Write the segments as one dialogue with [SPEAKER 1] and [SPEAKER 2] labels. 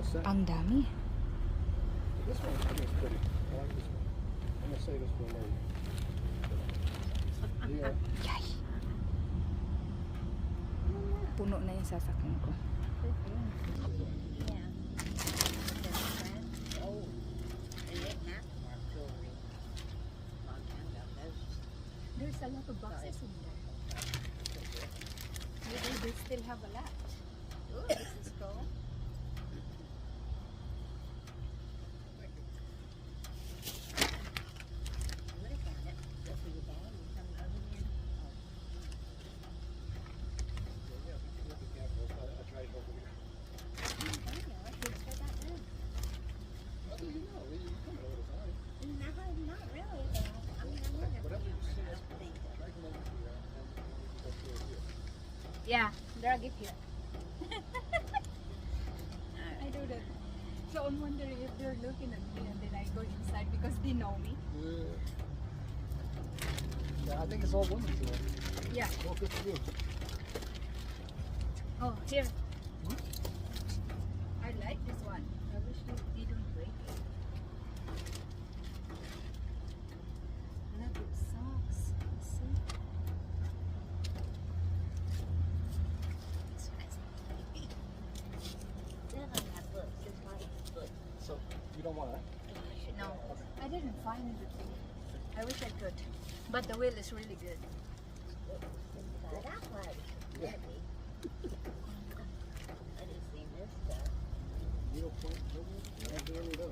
[SPEAKER 1] Ang dami.
[SPEAKER 2] This one I think is pretty. I like this one. I'm gonna say this for later. Yeah.
[SPEAKER 1] Yay. Puno na yung sasakyan ko. There's a lot of boxes in there. Maybe they still have a lot. Oh, this is cool. Yeah, drag it here. I do that. So I'm wondering if they're looking at me and then I go inside because they know me.
[SPEAKER 2] Yeah. Yeah, I think it's all women today.
[SPEAKER 1] Yeah.
[SPEAKER 2] Well, good for you.
[SPEAKER 1] Oh, here.
[SPEAKER 2] You don't want that?
[SPEAKER 1] No, I didn't find it. I wish I could. But the wheel is really good.
[SPEAKER 2] Needle point, no, not doing any of those.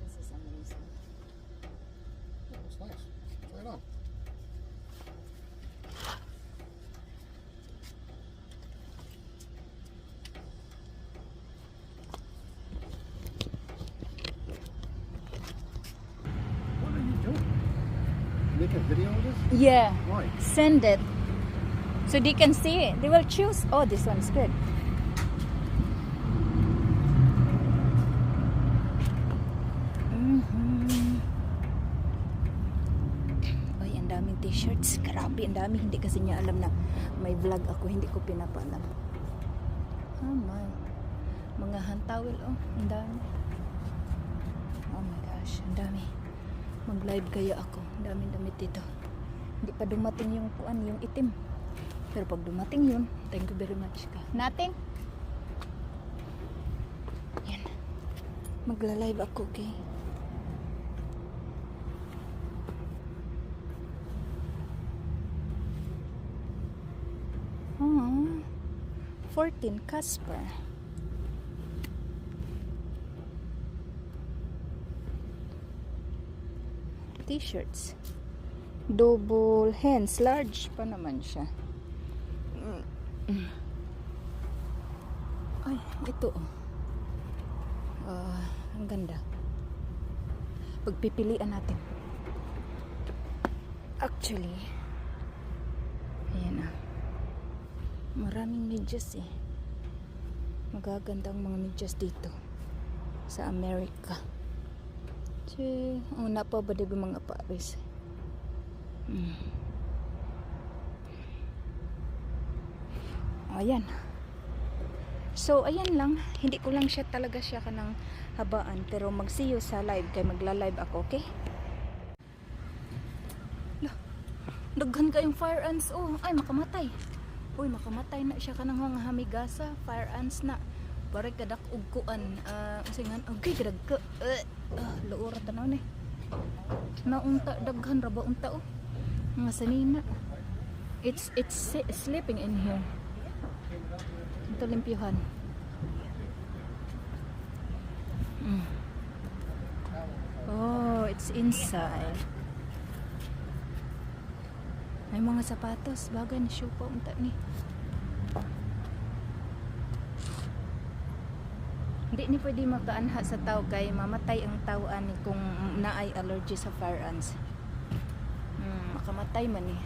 [SPEAKER 1] This is amazing.
[SPEAKER 2] Oh, it's nice. Try it on. What are you doing? Make a video of this?
[SPEAKER 1] Yeah.
[SPEAKER 2] Why?
[SPEAKER 1] Send it. So they can see it. They will choose. Oh, this one's good. Mhm. Ay, ang daming t-shirts. Grabe, ang dami. Hindi kasi niya alam na may vlog ako. Hindi ko pinapaalam. Oh my. Mga hand towel, oh. Ang dami. Oh my gosh, ang dami. Mag-live kaya ako. Daming damit dito. Hindi pa dumating yung kuan, yung itim. Pero pag dumating yun, thank you very much ka. Natin. Yan. Magla-live ako, okay? Oh, 14 Casper. T-shirts. Double hands, large pa naman siya. Ay, ito oh. Ah, ang ganda. Pagpipilian natin. Actually, ayan ah. Maraming medyas eh. Magaganda ang mga medyas dito. Sa Amerika. Che, una pa ba diba mga pares? Hmm. Ayan. So, ayan lang. Hindi ko lang siya talaga siya kanang habaan. Pero mag-see you sa live. Kaya magla-live ako, okay? Lah, daghan kayong fire ants. Oh, ay, makamatay. Uy, makamatay na siya kanang mga hamigasa. Fire ants na. Para kadak ugkuan. Uh, singan, okay, kadag ka. Uh, uh, luura tanaw ni. Naunta, daghan raba unta oh. Mga sanina. It's, it's sleeping in here. Ito limpyuhan. Mm. Oh, it's inside. May mga sapatos. Bagay ni shoe pa unta ni. Hindi ni pwede makaanha sa tao kay mamatay ang tao ani kung naay allergy sa fire ants. Mm, makamatay man eh.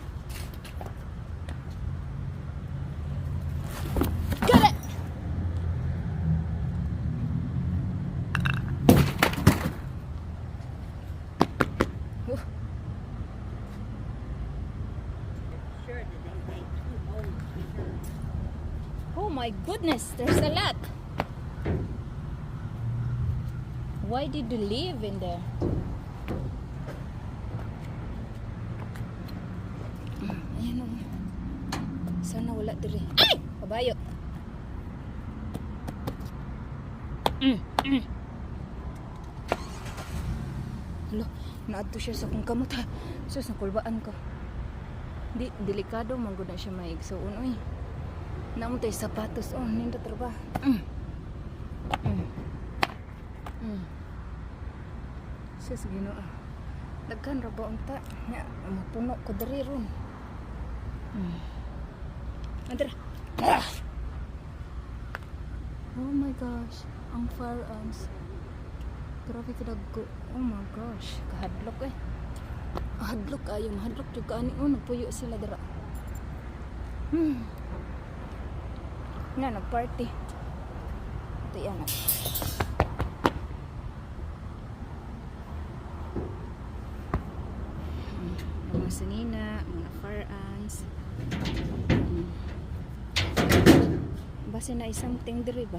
[SPEAKER 1] Oh my goodness, there's a lot. Why did you live in there? Mm, Ayan o. Sana wala diri. Ay! Kabayo. Mm, mm. Hala, naadto siya sa kong kamot ha. Sus, nakulbaan ko. Di, delikado man gud na siya maigsoon oy. Namun tayo sapatos. Oh, nindot ra ba? Mm. Mm. Mm. Sus, ginoo. Daghan ra ba unta? Nya, mapuno ko diri ron. Mm. Andra. Ah! Oh my gosh. Ang fire ants. Grabe kadagko. Oh my gosh. Kahadlok eh. Hadlok ayo, mahadlok jud ka ani. Oh, nagpuyo sila dira. Hmm. Na nag-party. Ito yan. ah. Hmm, Mga sanina, mga fire ants. Hmm. Base na ting diri ba?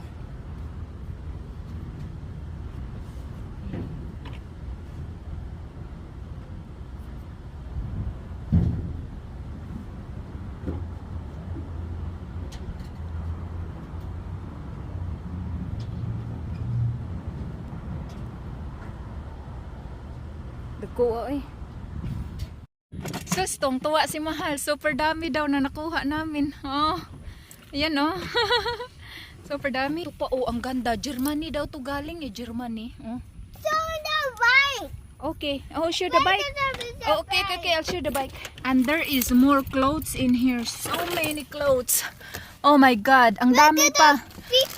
[SPEAKER 1] Dagko eh. Sus, tong tuwa si Mahal. Super dami daw na nakuha namin. Oh. Ayan oh. Super dami. Ito pa oh, ang ganda. Germany daw to galing eh, Germany. Oh. Okay. Oh, show the bike. Oh, okay, okay, okay. I'll show the bike. And there is more clothes in here. So many clothes. Oh my God. Ang dami pa.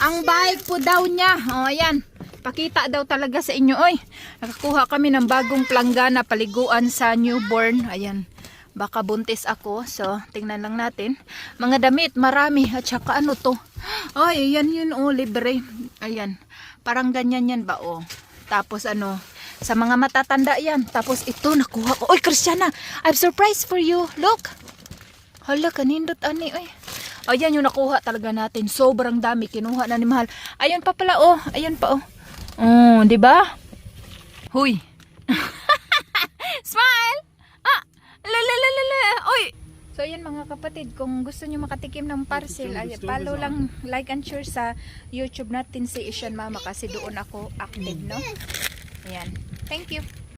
[SPEAKER 1] Ang bike po daw niya. Oh, ayan. Pakita daw talaga sa inyo. Oy, nakakuha kami ng bagong planggana paliguan sa newborn. Ayan. Baka buntis ako. So, tingnan lang natin. Mga damit, marami. At saka ano to? Ay, ayan yun. Oh, libre. Ayan. Parang ganyan yan ba? Oh. Tapos ano, sa mga matatanda yan. Tapos ito, nakuha ko. Oy, Christiana, I'm surprised for you. Look. Hala, kanindot ani. Oy. Ayan yung nakuha talaga natin. Sobrang dami. Kinuha na ni Mahal. Ayun pa pala, oh. Ayun pa, oh. Oh, di ba? Huy. So yan mga kapatid, kung gusto nyo makatikim ng parcel, ay follow lang, like and share sa YouTube natin si Ishan Mama kasi doon ako active, no? Ayan. Thank you.